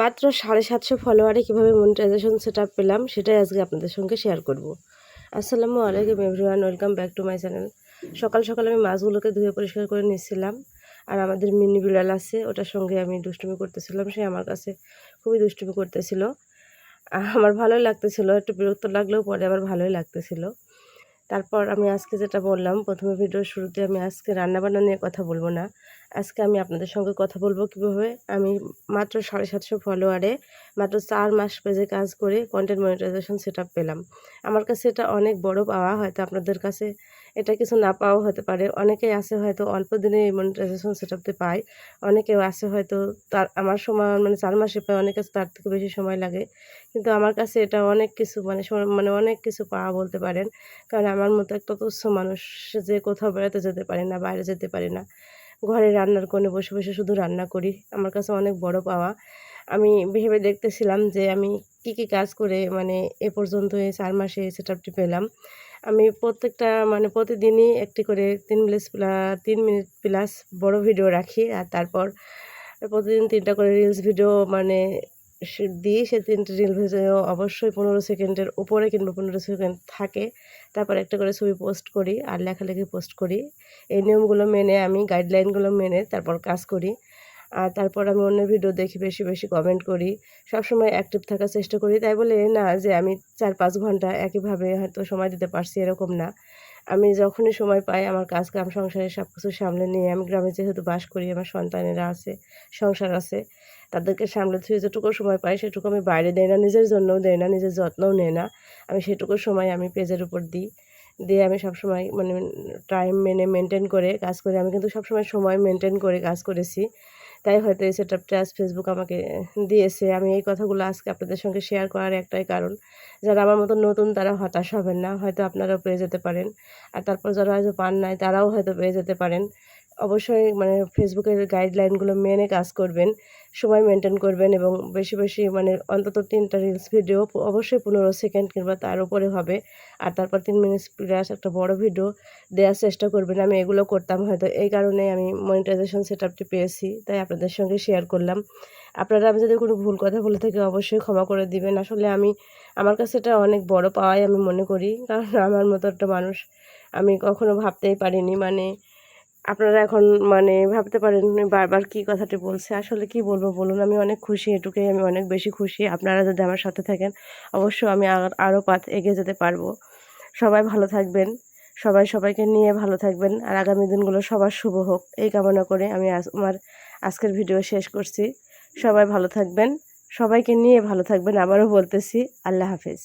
মাত্র সাড়ে সাতশো ফলোয়ারে কীভাবে মনিটাইজেশন সেট আপ পেলাম, সেটাই আজকে আপনাদের সঙ্গে শেয়ার করব। আসসালামু আলাইকুম everyone welcome back to my channel সকাল সকাল আমি মাছগুলোকে ধুয়ে পরিষ্কার করে নিচ্ছিলাম, আর আমাদের মিনি বিড়াল আছে, ওটার সঙ্গে আমি দুষ্টুমি করতেছিলাম, সে আমার কাছে খুবই দুষ্টুমি করতেছিল। আমার ভালোই লাগতেছিল, একটু বিরক্ত লাগলেও পরে আবার ভালোই লাগতেছিল। তারপর আমি আজকে যেটা বললাম, প্রথমে ভিডিওর শুরুতে আমি আজকে রান্নাবান্না নিয়ে কথা বলব না। আজকে আমি আপনাদের সঙ্গে কথা বলব কীভাবে? আমি মাত্র সাড়ে সাতশো ফলোয়ারে মাত্র চার মাস পেজে কাজ করে কন্টেন্ট মনিটাইজেশন সেট পেলাম। আমার কাছে এটা অনেক বড় পাওয়া হয়তো আপনাদের কাছে, এটা কিছু না পাওয়া হতে পারে। অনেকেই আছে হয়তো অল্প দিনে এই মনিটাইজেশন সেট আপতে পায়, অনেকেও আছে হয়তো তার, আমার সময় মানে চার মাসে পায় অনেকে তার থেকে বেশি সময় লাগে। কিন্তু আমার কাছে এটা অনেক কিছু মানে মানে অনেক কিছু পাওয়া বলতে পারেন। কারণ আমার মতো একটা তুচ্ছ মানুষ যে কোথাও বেড়াতে যেতে পারে না, বাইরে যেতে পারে না। ঘরে রান্নার কোণে বসে বসে শুধু রান্না করি। আমার কাছে অনেক বড় পাওয়া। আমি ভেবে দেখতেছিলাম যে আমি কি কি কাজ করে মানে এ পর্যন্ত এই চার মাসে সেট আপটি পেলাম। আমি প্রত্যেকটা মানে প্রতিদিনই একটি করে তিন প্লাস তিন মিনিট প্লাস বড় ভিডিও রাখি। আর তারপর প্রতিদিন তিনটা করে রিলস ভিডিও মানে দিই সে তিনটে রিল ভেজে অবশ্যই পনেরো সেকেন্ডের উপরে কিংবা পনেরো সেকেন্ড থাকে। তারপর একটা করে ছবি পোস্ট করি আর লেখালেখি পোস্ট করি। এই নিয়মগুলো মেনে আমি গাইডলাইনগুলো মেনে তারপর কাজ করি। আর তারপর আমি অন্য ভিডিও দেখি বেশি বেশি কমেন্ট করি। সবসময় অ্যাক্টিভ থাকার চেষ্টা করি। তাই বলে না যে আমি চার পাঁচ ঘণ্টা একইভাবে হয়তো সময় দিতে পারছি এরকম না। আমি যখনই সময় পাই আমার কাজ কাম সংসারে সব কিছু সামলে নিয়ে আমি গ্রামে যেহেতু বাস করি, আমার সন্তানেরা আছে, সংসার আছে, তাদেরকে সামলে থুয়ে যেটুকু সময় পাই সেটুকু আমি বাইরে দেয় না, নিজের জন্যও দেয় না, নিজের যত্নও নেয় না। আমি সেটুকু সময় আমি পেজের উপর দিই, দিয়ে আমি সবসময় মানে টাইম মেনে মেনটেন করে কাজ করি। আমি কিন্তু সবসময় সময় মেনটেন করে কাজ করেছি। তাই হয়তো এই সেট আপটা আজ ফেসবুক আমাকে দিয়েছে। আমি এই কথাগুলো আজকে আপনাদের সঙ্গে শেয়ার করার একটাই কারণ। যারা আমার মতো নতুন, তারা হতাশ হবেন না। হয়তো আপনারাও পেয়ে যেতে পারেন। আর তারপর যারা হয়তো পান নাই, তারাও হয়তো পেয়ে যেতে পারেন। অবশ্যই মানে ফেসবুকের গাইডলাইনগুলো মেনে কাজ করবেন, সময় মেনটেন করবেন এবং বেশি বেশি মানে অন্তত তিনটা রিলস ভিডিও অবশ্যই পনেরো সেকেন্ড কিংবা তার উপরে হবে। আর তারপর তিন মিনিট প্লাস একটা বড় ভিডিও দেওয়ার চেষ্টা করবেন। আমি এগুলো করতাম হয়তো, এই কারণে আমি মনিটাইজেশন সেট আপটি পেয়েছি, তাই আপনাদের সঙ্গে শেয়ার করলাম। আপনারা আমি যদি কোনো ভুল কথা বলে থাকি অবশ্যই ক্ষমা করে দিবেন। আসলে আমি, আমার কাছে এটা অনেক বড় পাওয়াই আমি মনে করি, কারণ আমার মতো একটা মানুষ আমি কখনো ভাবতেই পারিনি। মানে আপনারা এখন মানে ভাবতে পারেন বারবার কি কথাটি বলছে, আসলে কি বলব বলুন, আমি অনেক খুশি এটুকুই, আমি অনেক বেশি খুশি, আপনারা যদি আমার সাথে থাকেন, অবশ্য আমি আরও পাত এগিয়ে যেতে পারব। সবাই ভালো থাকবেন, সবাই সবাইকে নিয়ে ভালো থাকবেন, আর আগামী দিনগুলো সবার শুভ হোক, এই কামনা করে আমি আমার আজকের ভিডিও শেষ করছি। সবাই ভালো থাকবেন, সবাইকে নিয়ে ভালো থাকবেন, আবারও বলতেছি, আল্লাহ হাফেজ।